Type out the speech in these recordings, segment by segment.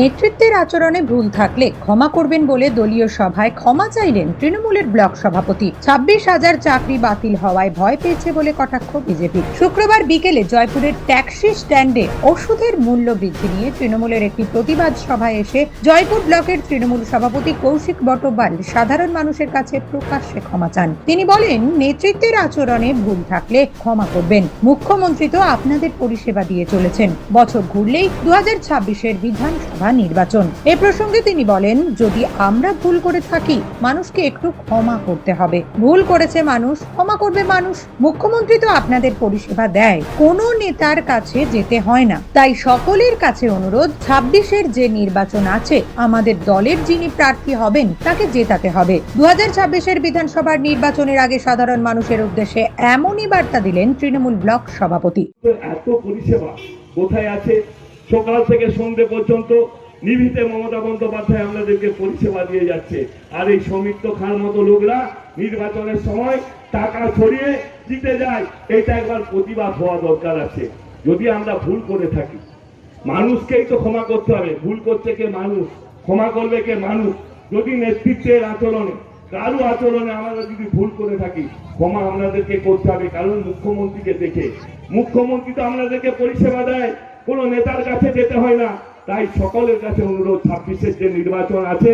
নেতৃত্বের আচরণে ভুল থাকলে ক্ষমা করবেন বলে দলীয় সভায় ক্ষমা চাইলেন তৃণমূলের ব্লক সভাপতি। ছাব্বিশ হাজার চাকরি বাতিল হওয়ায় ভয় পেয়েছে বলে কটাক্ষ বিজেপি। শুক্রবার বিকেলে জয়পুরের ট্যাক্সি স্ট্যান্ডে ওষুধের মূল্য বৃদ্ধি নিয়ে তৃণমূলের একটি প্রতিবাদ সভায় এসে জয়পুর ব্লকের তৃণমূল সভাপতি কৌশিক বটব্যাল সাধারণ মানুষের কাছে প্রকাশ্যে ক্ষমা চান। তিনি বলেন, নেতৃত্বের আচরণে ভুল থাকলে ক্ষমা করবেন। মুখ্যমন্ত্রী তো আপনাদের পরিষেবা দিয়ে চলেছেন। বছর ঘুরলেই দু হাজার ছাব্বিশের বিধানসভা নির্বাচন। এ প্রসঙ্গে তিনি বলেন, যদি আমরা ভুল করে থাকি, মানুষকে একটু ক্ষমা করতে হবে। ভুল করেছে মানুষ, ক্ষমা করবে মানুষ। মুখ্যমন্ত্রী তো আপনাদের পরিষেবা দেয়। কোনো নেতার কাছে যেতে হয় না। তাই সকলের কাছে অনুরোধ, ছাব্বিশের যে নির্বাচন আছে, আমাদের দলের যিনি প্রার্থী হবেন, তাকে জেতাতে হবে। দু হাজার ছাব্বিশের বিধানসভার নির্বাচনের আগে সাধারণ মানুষের উদ্দেশ্যে এমনই বার্তা দিলেন তৃণমূল ব্লক সভাপতি। এত পরিষেবা কোথায় আছে? সকাল থেকে সন্ধে পর্যন্ত নিভিতে মমতা বন্দ্যোপাধ্যায় আমাদেরকে পরিষেবা দিয়ে যাচ্ছে। আর এই সৌমিত্র খান মতো লোকরা নির্বাচনের সময় টাকা ছড়িয়ে জিতে যায় এটা একবার প্রতিবাদ হওয়া দরকার আছে। যদি আমরা ভুল করে থাকি, মানুষকেই তো ক্ষমা করতে হবে। ভুল করছে কে মানুষ? ক্ষমা করবে কে মানুষ? যদি নেতৃত্বের আচরণে, কারও আচরণে আমরা যদি ভুল করে থাকি, ক্ষমা আমাদেরকে করতে হবে। কারণ মুখ্যমন্ত্রীকে দেখে, মুখ্যমন্ত্রী তো আমাদেরকে পরিষেবা দেয়। কোনো নেতার কাছে যেতে হয় না। তাই সকলের কাছে অনুরোধ, ছাব্বিশের যে নির্বাচন আছে,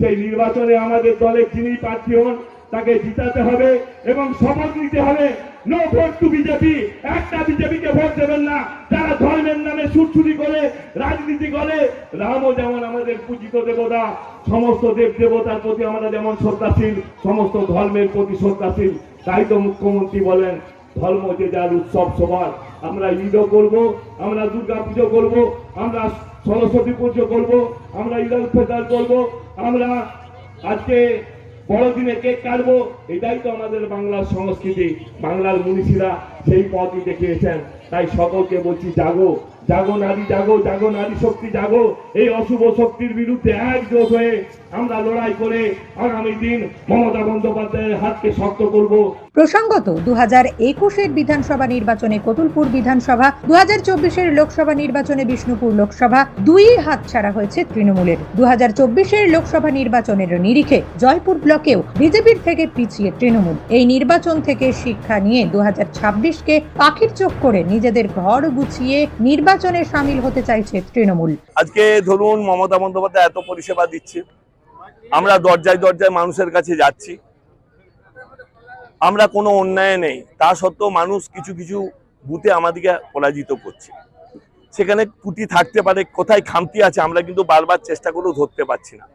সেই নির্বাচনে আমাদের দলে যিনি প্রার্থী হন, তাকে জিতাতে হবে এবং শপথ নিতে হবে। নো ভোট টু বিজেপি একটা বিজেপিকে ভোট দেবেন না। যারা ধর্মের নামে সুরসুরি করে, রাজনীতি করে, রামও যেমন আমাদের পূজিত দেবতা, সমস্ত দেব দেবতার প্রতি আমরা যেমন শ্রদ্ধাশীল, সমস্ত ধর্মের প্রতি শ্রদ্ধাশীল, তাই তো মুখ্যমন্ত্রী বলেন, ধর্ম যে যার উৎসব সবার। আমরা ঈদও করব, আমরা দুর্গা পুজো করব, আমরা সরস্বতী পুজো করব, আমরা ঈদ উল ফিতর করব, আমরা আজকে বড়দিনে কেক কাটব। এটাই তো আমাদের বাংলার সংস্কৃতি, বাংলার মনীষীরা সেই পথই দেখিয়েছেন। তাই সকলকে বলছি, জাগো জাগো নারী, জাগো জাগো নারী শক্তি, জাগো। এই অশুভ শক্তির বিরুদ্ধে একজোট হয়ে আমরা লড়াই করে আগামী দিন মমতা বন্দ্যোপাধ্যায়ের হাতকে শক্ত করব। প্রসঙ্গত দু হাজার একুশের বিধানসভা নির্বাচনে কতুলপুর বিধানসভা দু হাজার চব্বিশের লোকসভা নির্বাচনে বিষ্ণুপুর লোকসভা, দুই হাত ছাড়া হয়েছে তৃণমূলের। দু হাজার চব্বিশের লোকসভা নির্বাচনের নিরিখে জয়পুর ব্লকেও বিজেপির থেকে পিছিয়ে তৃণমূল। এই নির্বাচন থেকে শিক্ষা নিয়ে দু হাজার ছাব্বিশকে পাখির চোখ করে নিজেদের ঘর গুছিয়ে নির্বাচনে সামিল হতে চাইছে তৃণমূল। আজকে ধরুন মমতা বন্দ্যোপাধ্যায় এত পরিষেবা দিচ্ছে। আমরা দরজায় দরজায় মানুষের কাছে যাচ্ছি। আমরা কোনো অন্যায় নেই। তা সত্ত্বেও মানুষ কিছু কিছু বুথে আমাদেরকে পরাজিত করছে। সেখানে ত্রুটি থাকতে পারে, কোথায় খামতি আছে আমরা কিন্তু বারবার চেষ্টা করেও ধরতে পারছি না।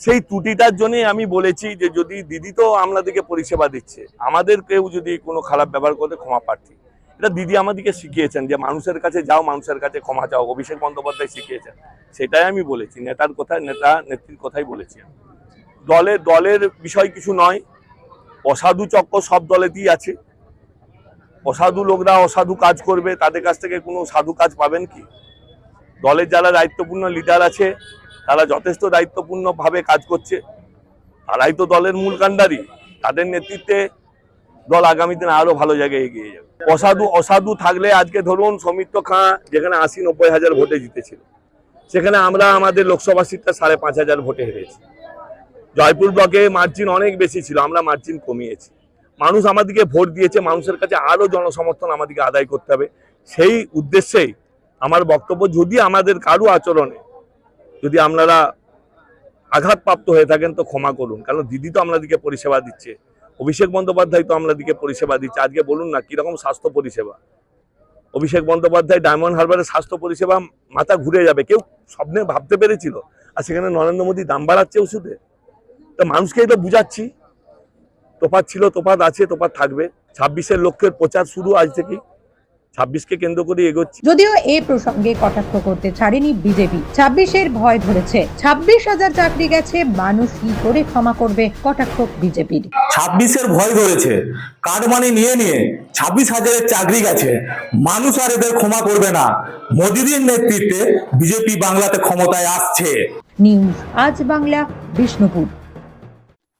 সেই ত্রুটিটার জন্যই আমি বলেছি যে যদি দিদি তো আমাদেরকে পরিষেবা দিচ্ছে, আমাদের কেউ যদি কোনো খারাপ ব্যবহার করে ক্ষমা প্রার্থী। এটা দিদি আমাদেরকে শিখিয়েছেন যে মানুষের কাছে যাও, মানুষের কাছে ক্ষমা চাও। অভিষেক বন্দ্যোপাধ্যায় শিখিয়েছেন। সেটাই আমি বলেছি। নেতার কথায় নেতা, নেত্রীর কথাই বলেছি দলে, দলের বিষয় কিছু নয়। অসাধু চক্র সব দলেতেই আছে। অসাধু লোকরা অসাধু কাজ করবে। তাদের কাছ থেকে কোনো সাধু কাজ পাবেন কি? দলের যারা দায়িত্বপূর্ণ লিডার আছে, তারা যথেষ্ট দায়িত্বপূর্ণভাবে কাজ করছে। তারাই তো দলের মূল কাণ্ডারি। তাদের নেতৃত্বে দল আগামী দিনে আরও ভালো জায়গায় এগিয়ে যাবে। অসাধু অসাধু থাকলে আজকে ধরুন সৌমিত্র খাঁ যেখানে আশি নব্বই হাজার ভোটে জিতেছিল, সেখানে আমরা আমাদের লোকসভা সিটটা সাড়ে পাঁচ হাজার ভোটে হেরেছি। জয়পুর ব্লকে মার্জিন অনেক বেশি ছিল, আমরা মার্জিন কমিয়েছি। মানুষ আমাদেরকে ভোট দিয়েছে, মানুষের কাছে আরও জনসমর্থন আমাদেরকে আদায় করতে হবে। সেই উদ্দেশ্যেই আমার বক্তব্য, যদি আমাদের কারও আচরণে যদি আপনারা আঘাতপ্রাপ্ত হয়ে থাকেন তো ক্ষমা করুন, কারণ দিদি তো আপনাদেরকে পরিষেবা দিচ্ছে। অভিষেক বন্দ্যোপাধ্যায় তো আমরা দিকে পরিষেবা দিচ্ছি। আজকে বলুন না, কীরকম স্বাস্থ্য পরিষেবা? অভিষেক বন্দ্যোপাধ্যায় ডায়মন্ড হারবারের স্বাস্থ্য পরিষেবা মাথা ঘুরে যাবে। কেউ স্বপ্নে ভাবতে পেরেছিল। আর সেখানে নরেন্দ্র মোদী দাম বাড়াচ্ছে ওষুধে। তো মানুষকেই তো বুঝাচ্ছি। তোপাত ছিল তোপাত আছে তোপাত থাকবে। ছাব্বিশের লক্ষের প্রচার শুরু আজ থেকেই। ছাব্বিশকে কেন্দ্র করে এগোচ্ছি। যদিও এ প্রসঙ্গে কটাক্ষ করতে ছাড়েনি বিজেপি। ছাব্বিশের ভয় ধরেছে। ছাব্বিশ হাজার চাকরি গেছে মানুষ কি করে ক্ষমা করবে? কটাক্ষ বিজেপির। ছাব্বিশের ভয় ধরেছে কার্ড মানি নিয়ে নিয়ে ছাব্বিশ হাজারের চাকরি গেছে মানুষ আর এদের ক্ষমা করবে না। মোদিদের নেতৃত্বে বিজেপি বাংলাতে ক্ষমতায় আসছে। নিউজ আজ বাংলা বিষ্ণুপুর।